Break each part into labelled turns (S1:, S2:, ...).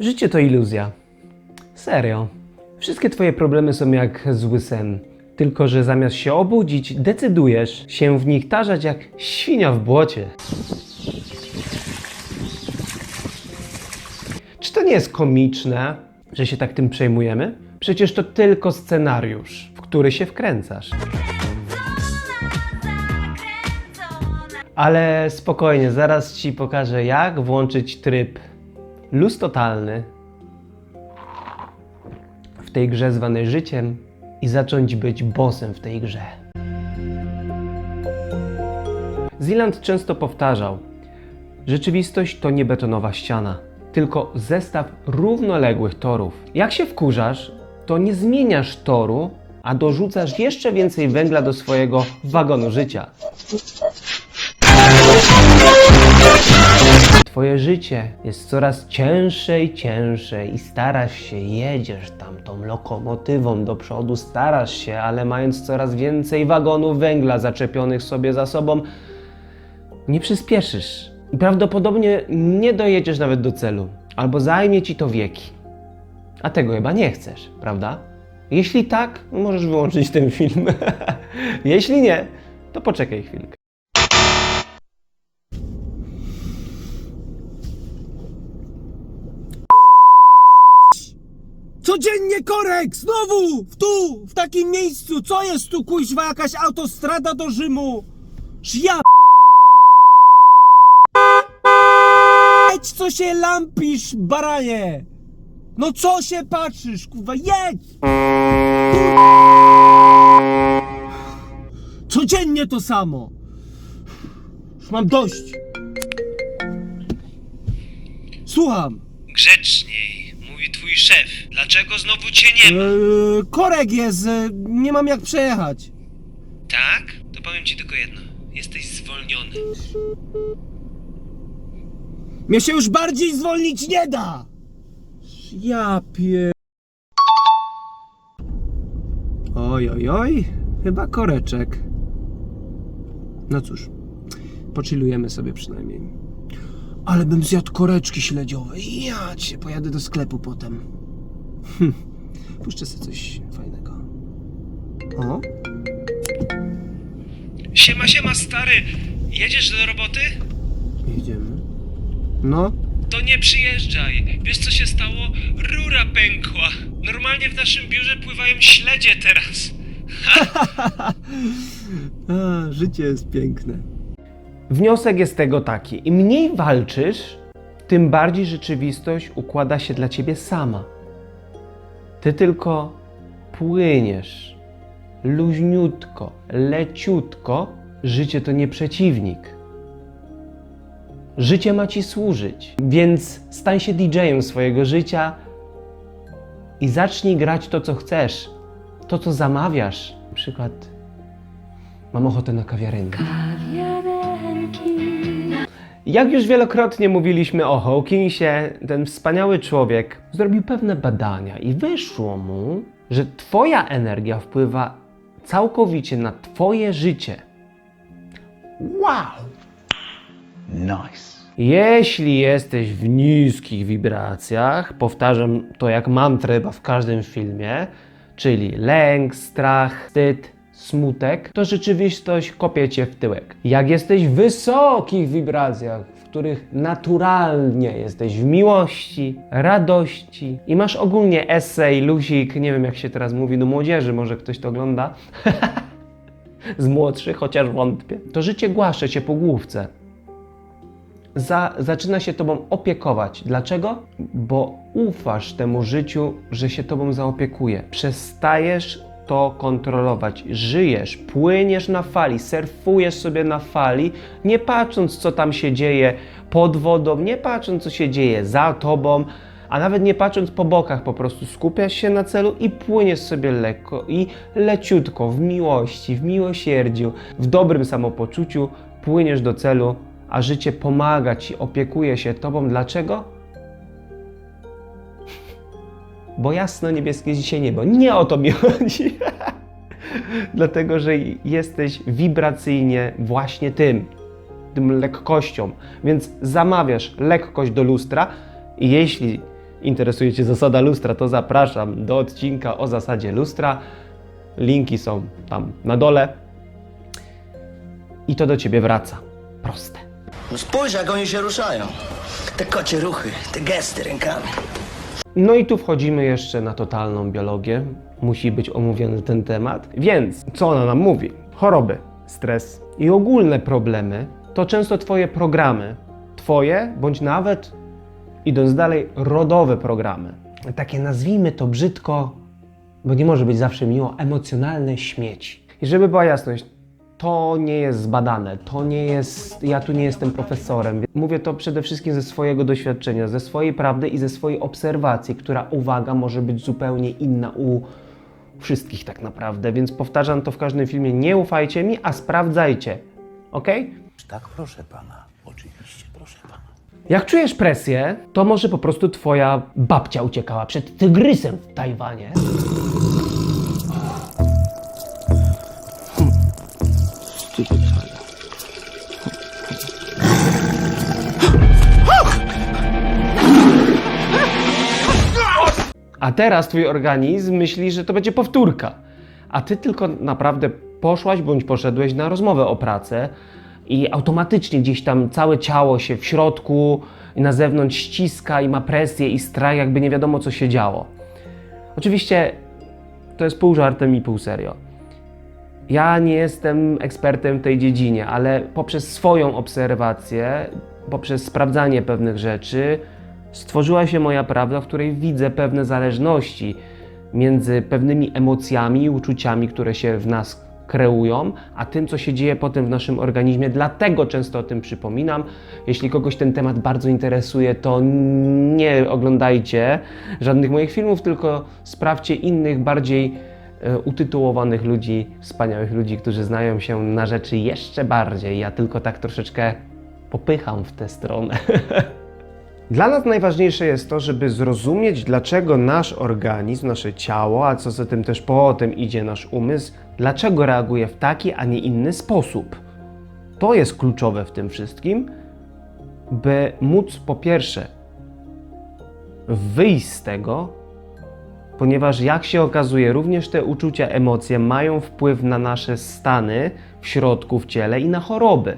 S1: Życie to iluzja. Serio. Wszystkie twoje problemy są jak zły sen. Tylko, że zamiast się obudzić, decydujesz się w nich tarzać jak świnia w błocie. Czy to nie jest komiczne, że się tak tym przejmujemy? Przecież to tylko scenariusz, w który się wkręcasz. Ale spokojnie, zaraz ci pokażę, jak włączyć tryb luz totalny w tej grze zwanej życiem i zacząć być bossem w tej grze. Zealand często powtarzał: Rzeczywistość to nie betonowa ściana, tylko zestaw równoległych torów. Jak się wkurzasz, to nie zmieniasz toru, a dorzucasz jeszcze więcej węgla do swojego wagonu życia. Twoje życie jest coraz cięższe i cięższe i starasz się, jedziesz tam tą lokomotywą do przodu, starasz się, ale mając coraz więcej wagonów węgla zaczepionych sobie za sobą, nie przyspieszysz. I Prawdopodobnie nie dojedziesz nawet do celu, albo zajmie ci to wieki. A tego chyba nie chcesz, prawda? Jeśli tak, możesz wyłączyć ten film. Jeśli nie, to poczekaj chwilkę.
S2: Codziennie korek! Znowu! W tu! W takim miejscu! Co jest tu kuźwa? Jakaś autostrada do Rzymu! Ja Jedź co się lampisz, baranie! No co się patrzysz, kurwa, jedź! Codziennie to samo! Już mam dość! Słucham!
S1: Grzeczniej, twój szef. Dlaczego znowu cię nie
S2: Eee, korek jest, e, nie mam jak przejechać.
S1: Tak? To powiem ci tylko jedno. Jesteś zwolniony.
S2: Mnie się już bardziej zwolnić nie da! Ja pie... Oj, oj, oj, chyba koreczek. No cóż, pochillujemy sobie przynajmniej. Ale bym zjadł koreczki śledziowe. Ja cię, pojadę do sklepu potem. Hm, puszczę sobie coś fajnego. O,
S1: Siema, siema, stary. Jedziesz do roboty?
S2: jedziemy. No,
S1: To nie przyjeżdżaj. Wiesz co się stało? Rura pękła. Normalnie w naszym biurze pływają śledzie teraz.
S2: A, życie jest piękne.
S1: Wniosek jest tego taki: im mniej walczysz, tym bardziej rzeczywistość układa się dla ciebie sama. Ty tylko płyniesz luźniutko, leciutko. Życie to nie przeciwnik. Życie ma ci służyć, więc stań się DJ-em swojego życia i zacznij grać to, co chcesz, to, co zamawiasz. Na przykład, mam ochotę na kawiarenkę. Jak już wielokrotnie mówiliśmy o Hawkinsie, ten wspaniały człowiek zrobił pewne badania i wyszło mu, że Twoja energia wpływa całkowicie na Twoje życie. Wow!
S3: Nice.
S1: Jeśli jesteś w niskich wibracjach, powtarzam to jak mantrę chyba w każdym filmie, czyli lęk, strach, wstyd, smutek, to rzeczywistość kopie cię w tyłek. Jak jesteś w wysokich wibracjach, w których naturalnie jesteś w miłości, radości i masz ogólnie esej, luzik, nie wiem jak się teraz mówi do młodzieży, może ktoś to ogląda, z młodszych, chociaż wątpię, to życie głaszcze cię po główce za, zaczyna się tobą opiekować. Dlaczego? Bo ufasz temu życiu, że się tobą zaopiekuje. Przestajesz to kontrolować. Żyjesz, płyniesz na fali, surfujesz sobie na fali, nie patrząc, co tam się dzieje pod wodą, nie patrząc, co się dzieje za tobą, a nawet nie patrząc po bokach, po prostu skupiasz się na celu i płyniesz sobie lekko i leciutko, w miłości, w miłosierdziu, w dobrym samopoczuciu, płyniesz do celu, a życie pomaga ci, opiekuje się tobą. Dlaczego? Bo jasno niebieskie jest dzisiaj niebo. Nie o to mi chodzi. Dlatego, że jesteś wibracyjnie właśnie tym, tym lekkością. Więc zamawiasz lekkość do lustra i jeśli interesuje Cię zasada lustra, to zapraszam do odcinka o zasadzie lustra. Linki są tam na dole. I to do Ciebie wraca. Proste.
S3: No spójrz, jak oni się ruszają. Te kocie ruchy, te gesty rękami.
S1: No i tu wchodzimy jeszcze na totalną biologię. Musi być omówiony ten temat. Więc co ona nam mówi? Choroby, stres i ogólne problemy to często Twoje programy. Twoje, bądź nawet idąc dalej, rodowe programy. Takie nazwijmy to brzydko, bo nie może być zawsze miło, emocjonalne śmieci. I żeby była jasność, to nie jest zbadane, to nie jest, ja tu nie jestem profesorem. Mówię to przede wszystkim ze swojego doświadczenia, ze swojej prawdy i ze swojej obserwacji, która, uwaga, może być zupełnie inna u wszystkich tak naprawdę, więc powtarzam to w każdym filmie, nie ufajcie mi, a sprawdzajcie, ok?
S4: Tak, proszę pana. Oczywiście, proszę pana.
S1: Jak czujesz presję, to może po prostu twoja babcia uciekała przed tygrysem w Tajwanie. A teraz twój organizm myśli, że to będzie powtórka. A ty tylko naprawdę poszłaś bądź poszedłeś na rozmowę o pracę i automatycznie gdzieś tam całe ciało się w środku i na zewnątrz ściska i ma presję i strach, jakby nie wiadomo co się działo. Oczywiście to jest pół żartem i pół serio. Ja nie jestem ekspertem w tej dziedzinie, ale poprzez swoją obserwację, poprzez sprawdzanie pewnych rzeczy, stworzyła się moja prawda, w której widzę pewne zależności między pewnymi emocjami i uczuciami, które się w nas kreują, a tym, co się dzieje potem w naszym organizmie. Dlatego często o tym przypominam. Jeśli kogoś ten temat bardzo interesuje, to nie oglądajcie żadnych moich filmów, tylko sprawdźcie innych, bardziej utytułowanych ludzi, wspaniałych ludzi, którzy znają się na rzeczy jeszcze bardziej. Ja tylko tak troszeczkę popycham w tę stronę. Dla nas najważniejsze jest to, żeby zrozumieć, dlaczego nasz organizm, nasze ciało, a co za tym też potem idzie nasz umysł, dlaczego reaguje w taki, a nie inny sposób. To jest kluczowe w tym wszystkim, by móc po pierwsze wyjść z tego, ponieważ jak się okazuje, również te uczucia, emocje mają wpływ na nasze stany w środku, w ciele i na choroby.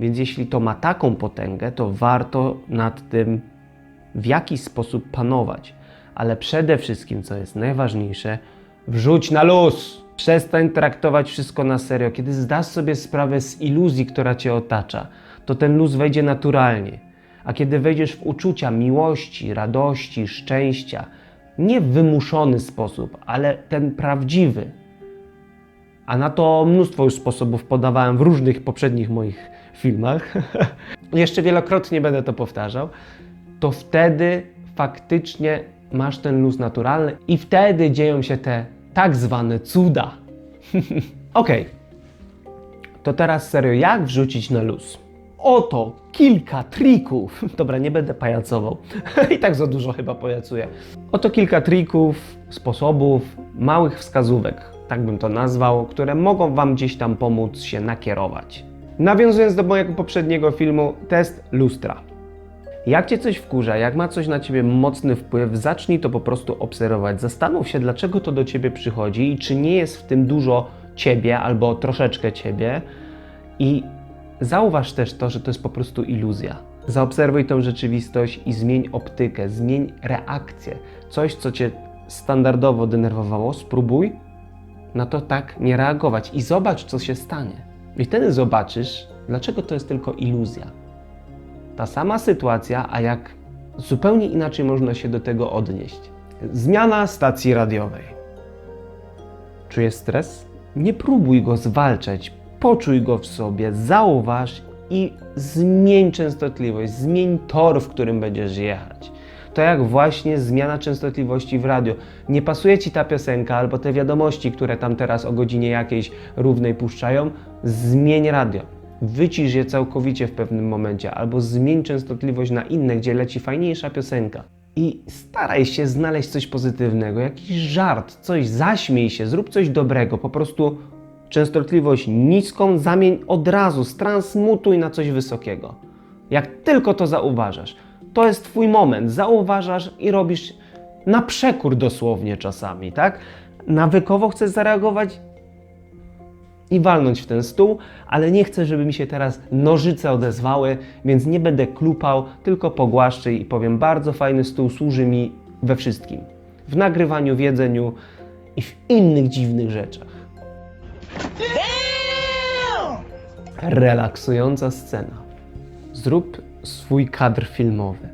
S1: Więc jeśli to ma taką potęgę, to warto nad tym w jakiś sposób panować. Ale przede wszystkim, co jest najważniejsze, wrzuć na luz. Przestań traktować wszystko na serio. Kiedy zdasz sobie sprawę z iluzji, która cię otacza, to ten luz wejdzie naturalnie. A kiedy wejdziesz w uczucia miłości, radości, szczęścia, nie w wymuszony sposób, ale ten prawdziwy, a na to mnóstwo już sposobów podawałem w różnych poprzednich moich filmach. Jeszcze wielokrotnie będę to powtarzał. To wtedy faktycznie masz ten luz naturalny i wtedy dzieją się te tak zwane cuda. Okej. To teraz serio, jak wrzucić na luz? Oto kilka trików. Dobra, nie będę pajacował. I tak za dużo chyba pajacuję. Oto kilka trików, sposobów, małych wskazówek, tak bym to nazwał, które mogą Wam gdzieś tam pomóc się nakierować. Nawiązując do mojego poprzedniego filmu, test lustra. Jak cię coś wkurza, jak ma coś na ciebie mocny wpływ, zacznij to po prostu obserwować. Zastanów się, dlaczego to do ciebie przychodzi i czy nie jest w tym dużo ciebie albo troszeczkę ciebie. I zauważ też to, że to jest po prostu iluzja. Zaobserwuj tą rzeczywistość i zmień optykę, zmień reakcję. Coś, co cię standardowo denerwowało, spróbuj na to tak nie reagować i zobacz, co się stanie. I wtedy zobaczysz, dlaczego to jest tylko iluzja. Ta sama sytuacja, a jak zupełnie inaczej można się do tego odnieść. Zmiana stacji radiowej. Czujesz stres? Nie próbuj go zwalczać, poczuj go w sobie, zauważ i zmień częstotliwość, zmień tor, w którym będziesz jechać. To jak właśnie zmiana częstotliwości w radio. Nie pasuje ci ta piosenka albo te wiadomości, które tam teraz o godzinie jakiejś równej puszczają, zmień radio. Wycisz je całkowicie w pewnym momencie, albo zmień częstotliwość na inne, gdzie leci fajniejsza piosenka. I staraj się znaleźć coś pozytywnego, jakiś żart, coś, zaśmiej się, zrób coś dobrego, po prostu częstotliwość niską zamień od razu, stransmutuj na coś wysokiego. Jak tylko to zauważasz, to jest Twój moment. Zauważasz i robisz na przekór dosłownie czasami, tak? Nawykowo chcesz zareagować i walnąć w ten stół, ale nie chcę, żeby mi się teraz nożyce odezwały, więc nie będę klupał, tylko pogłaszczę i powiem, bardzo fajny stół służy mi we wszystkim. W nagrywaniu, w jedzeniu i w innych dziwnych rzeczach. Relaksująca scena. Zrób swój kadr filmowy.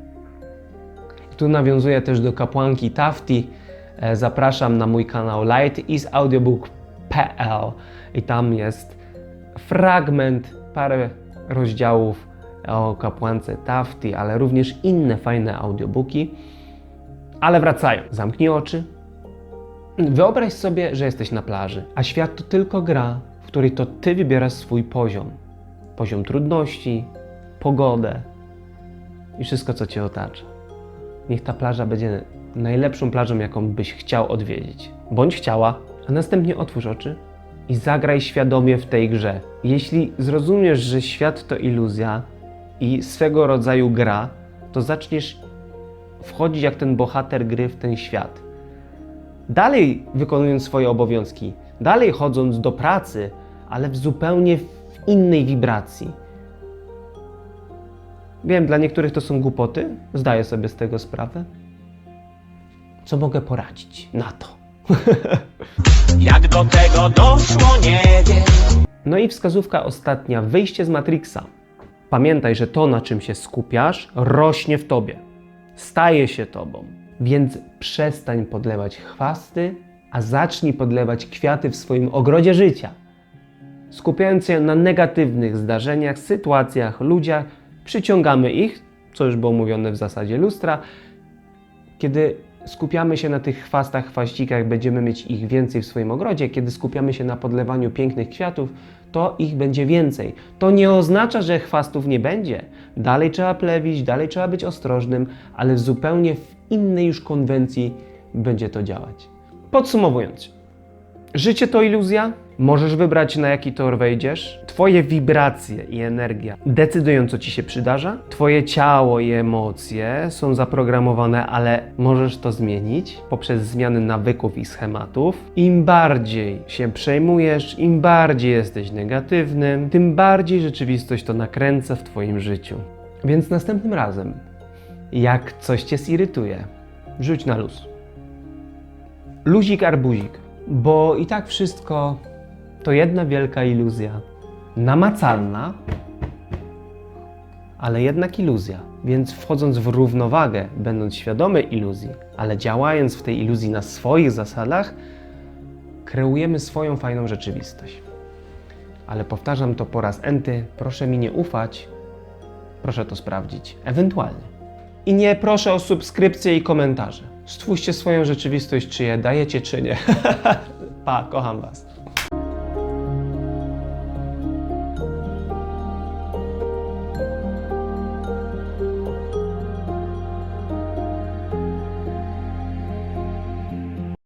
S1: Tu nawiązuję też do kapłanki Tafti. E, Zapraszam na mój kanał lightisaudiobook.pl i tam jest fragment, parę rozdziałów o kapłance Tafti, ale również inne fajne audiobooki. Ale wracają. Zamknij oczy. Wyobraź sobie, że jesteś na plaży, a świat to tylko gra, w której to ty wybierasz swój poziom. Poziom trudności, pogodę i wszystko, co cię otacza. Niech ta plaża będzie najlepszą plażą, jaką byś chciał odwiedzić. Bądź chciała, a następnie otwórz oczy i zagraj świadomie w tej grze. Jeśli zrozumiesz, że świat to iluzja i swego rodzaju gra, to zaczniesz wchodzić jak ten bohater gry w ten świat. Dalej wykonując swoje obowiązki, dalej chodząc do pracy, ale w zupełnie w innej wibracji. Wiem, dla niektórych to są głupoty, zdaję sobie z tego sprawę. Co mogę poradzić na to?
S5: Jak do tego doszło, nie wiem.
S1: No i wskazówka ostatnia, wyjście z Matrixa. Pamiętaj, że to, na czym się skupiasz, rośnie w tobie, staje się tobą. Więc przestań podlewać chwasty, a zacznij podlewać kwiaty w swoim ogrodzie życia. Skupiając się na negatywnych zdarzeniach, sytuacjach, ludziach, przyciągamy ich, co już było mówione w zasadzie lustra. Kiedy skupiamy się na tych chwastach, chwaścikach, będziemy mieć ich więcej w swoim ogrodzie. Kiedy skupiamy się na podlewaniu pięknych kwiatów, to ich będzie więcej. To nie oznacza, że chwastów nie będzie. Dalej trzeba plewić, dalej trzeba być ostrożnym, ale w zupełnie w innej już konwencji będzie to działać. Podsumowując, Życie to iluzja. Możesz wybrać, na jaki tor wejdziesz. Twoje wibracje i energia decydują, co ci się przydarza. Twoje ciało i emocje są zaprogramowane, ale możesz to zmienić poprzez zmiany nawyków i schematów. Im bardziej się przejmujesz, im bardziej jesteś negatywnym, tym bardziej rzeczywistość to nakręca w Twoim życiu. Więc następnym razem, jak coś Cię zirytuje, rzuć na luz luzik arbuzik, bo i tak wszystko to jedna wielka iluzja. Namacalna, ale jednak iluzja. Więc wchodząc w równowagę, będąc świadomy iluzji, ale działając w tej iluzji na swoich zasadach, kreujemy swoją fajną rzeczywistość. Ale powtarzam to po raz enty, proszę mi nie ufać, proszę to sprawdzić, ewentualnie. I nie proszę o subskrypcję i komentarze. Stwórzcie swoją rzeczywistość, czy je dajecie, czy nie. pa, kocham Was.